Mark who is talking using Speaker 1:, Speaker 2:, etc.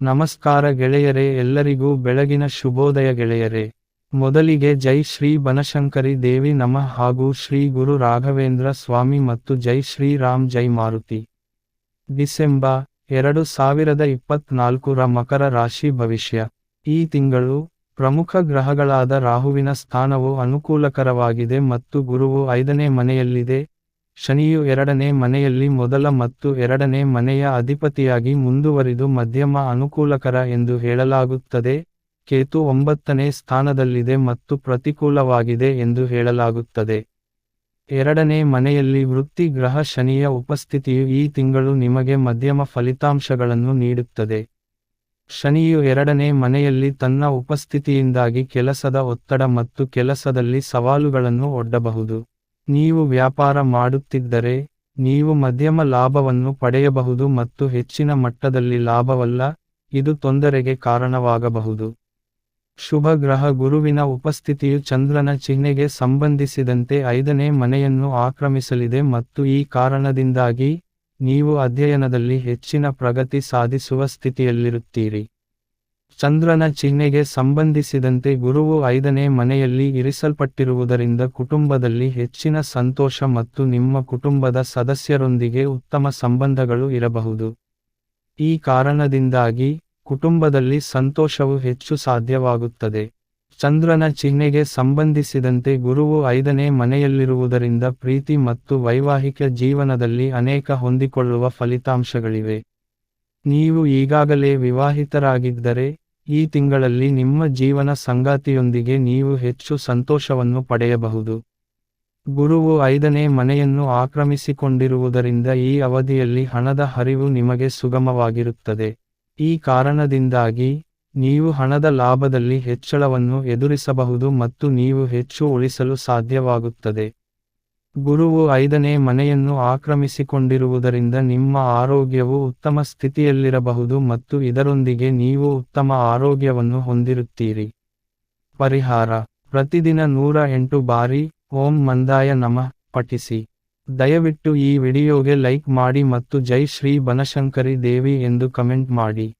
Speaker 1: ನಮಸ್ಕಾರ ಗೆಳೆಯರೇ, ಎಲ್ಲರಿಗೂ ಬೆಳಗಿನ ಶುಭೋದಯ ಗೆಳೆಯರೇ. ಮೊದಲಿಗೆ ಜೈ ಶ್ರೀ ಬನಶಂಕರಿ ದೇವಿ ನಮಃ ಹಾಗೂ ಶ್ರೀ ಗುರು ರಾಘವೇಂದ್ರ ಸ್ವಾಮಿ ಮತ್ತು ಜೈ ಶ್ರೀ ರಾಮ್ ಜೈ ಮಾರುತಿ. ಡಿಸೆಂಬರ್ ಎರಡು ಸಾವಿರದ ಇಪ್ಪತ್ನಾಲ್ಕರ ಮಕರ ರಾಶಿ ಭವಿಷ್ಯ. ಈ ತಿಂಗಳು ಪ್ರಮುಖ ಗ್ರಹಗಳಾದ ರಾಹುವಿನ ಸ್ಥಾನವು ಅನುಕೂಲಕರವಾಗಿದೆ ಮತ್ತು ಗುರುವು ಐದನೇ ಮನೆಯಲ್ಲಿದೆ. ಶನಿಯು ಎರಡನೇ ಮನೆಯಲ್ಲಿ ಮೊದಲ ಮತ್ತು ಎರಡನೇ ಮನೆಯ ಅಧಿಪತಿಯಾಗಿ ಮುಂದುವರಿದು ಮಧ್ಯಮ ಅನುಕೂಲಕರ ಎಂದು ಹೇಳಲಾಗುತ್ತದೆ. ಕೇತು ಒಂಬತ್ತನೇ ಸ್ಥಾನದಲ್ಲಿದೆ ಮತ್ತು ಪ್ರತಿಕೂಲವಾಗಿದೆ ಎಂದು ಹೇಳಲಾಗುತ್ತದೆ. ಎರಡನೇ ಮನೆಯಲ್ಲಿ ವೃತ್ತಿ ಗ್ರಹ ಶನಿಯ ಉಪಸ್ಥಿತಿಯು ಈ ತಿಂಗಳು ನಿಮಗೆ ಮಧ್ಯಮ ಫಲಿತಾಂಶಗಳನ್ನು ನೀಡುತ್ತದೆ. ಶನಿಯು ಎರಡನೇ ಮನೆಯಲ್ಲಿ ತನ್ನ ಉಪಸ್ಥಿತಿಯಿಂದಾಗಿ ಕೆಲಸದ ಒತ್ತಡ ಮತ್ತು ಕೆಲಸದಲ್ಲಿ ಸವಾಲುಗಳನ್ನು ಒಡ್ಡಬಹುದು. ನೀವು ವ್ಯಾಪಾರ ಮಾಡುತ್ತಿದ್ದರೆ, ನೀವು ಮಧ್ಯಮ ಲಾಭವನ್ನು ಪಡೆಯಬಹುದು ಮತ್ತು ಹೆಚ್ಚಿನ ಮಟ್ಟದಲ್ಲಿ ಲಾಭವಲ್ಲ, ಇದು ತೊಂದರೆಗೆ ಕಾರಣವಾಗಬಹುದು. ಶುಭ ಗ್ರಹ ಗುರುವಿನ ಉಪಸ್ಥಿತಿಯು ಚಂದ್ರನ ಚಿಹ್ನೆಗೆ ಸಂಬಂಧಿಸಿದಂತೆ ಐದನೇ ಮನೆಯನ್ನು ಆಕ್ರಮಿಸಲಿದೆ ಮತ್ತು ಈ ಕಾರಣದಿಂದಾಗಿ, ನೀವು ಅಧ್ಯಯನದಲ್ಲಿ ಹೆಚ್ಚಿನ ಪ್ರಗತಿ ಸಾಧಿಸುವ ಸ್ಥಿತಿಯಲ್ಲಿರುತ್ತೀರಿ. ಚಂದ್ರನ ಚಿಹ್ನೆಗೆ ಸಂಬಂಧಿಸಿದಂತೆ ಗುರುವು ಐದನೇ ಮನೆಯಲ್ಲಿ ಇರಿಸಲ್ಪಟ್ಟಿರುವುದರಿಂದ ಕುಟುಂಬದಲ್ಲಿ ಹೆಚ್ಚಿನ ಸಂತೋಷ ಮತ್ತು ನಿಮ್ಮ ಕುಟುಂಬದ ಸದಸ್ಯರೊಂದಿಗೆ ಉತ್ತಮ ಸಂಬಂಧಗಳು ಇರಬಹುದು. ಈ ಕಾರಣದಿಂದಾಗಿ ಕುಟುಂಬದಲ್ಲಿ ಸಂತೋಷವು ಹೆಚ್ಚು ಸಾಧ್ಯವಾಗುತ್ತದೆ. ಚಂದ್ರನ ಚಿಹ್ನೆಗೆ ಸಂಬಂಧಿಸಿದಂತೆ ಗುರುವು ಐದನೇ ಮನೆಯಲ್ಲಿರುವುದರಿಂದ ಪ್ರೀತಿ ಮತ್ತು ವೈವಾಹಿಕ ಜೀವನದಲ್ಲಿ ಅನೇಕ ಹೊಂದಿಕೊಳ್ಳುವ ಫಲಿತಾಂಶಗಳಿವೆ. ನೀವು ಈಗಾಗಲೇ ವಿವಾಹಿತರಾಗಿದ್ದರೆ ಈ ತಿಂಗಳಲ್ಲಿ ನಿಮ್ಮ ಜೀವನ ಸಂಗಾತಿಯೊಂದಿಗೆ ನೀವು ಹೆಚ್ಚು ಸಂತೋಷವನ್ನು ಪಡೆಯಬಹುದು. ಗುರುವು ಐದನೇ ಮನೆಯನ್ನು ಆಕ್ರಮಿಸಿಕೊಂಡಿರುವುದರಿಂದ ಈ ಅವಧಿಯಲ್ಲಿ ಹಣದ ಹರಿವು ನಿಮಗೆ ಸುಗಮವಾಗಿರುತ್ತದೆ. ಈ ಕಾರಣದಿಂದಾಗಿ, ನೀವು ಹಣದ ಲಾಭದಲ್ಲಿ ಹೆಚ್ಚಳವನ್ನು ಎದುರಿಸಬಹುದು ಮತ್ತು ನೀವು ಹೆಚ್ಚು ಉಳಿಸಲು ಸಾಧ್ಯವಾಗುತ್ತದೆ. ಗುರುವು ಐದನೇ ಮನೆಯನ್ನು ಆಕ್ರಮಿಸಿಕೊಂಡಿರುವುದರಿಂದ ನಿಮ್ಮ ಆರೋಗ್ಯವು ಉತ್ತಮ ಸ್ಥಿತಿಯಲ್ಲಿರಬಹುದು ಮತ್ತು ಇದರೊಂದಿಗೆ ನೀವು ಉತ್ತಮ ಆರೋಗ್ಯವನ್ನು ಹೊಂದಿರುತ್ತೀರಿ. ಪರಿಹಾರ. ಪ್ರತಿದಿನ ನೂರ ಎಂಟು ಬಾರಿ ಓಂ ಮಂದಾಯ ನಮಃ ಪಠಿಸಿ. ದಯವಿಟ್ಟು ಈ ವಿಡಿಯೋಗೆ ಲೈಕ್ ಮಾಡಿ ಮತ್ತು ಜೈ ಶ್ರೀ ಬನಶಂಕರಿ ದೇವಿ ಎಂದು ಕಮೆಂಟ್ ಮಾಡಿ.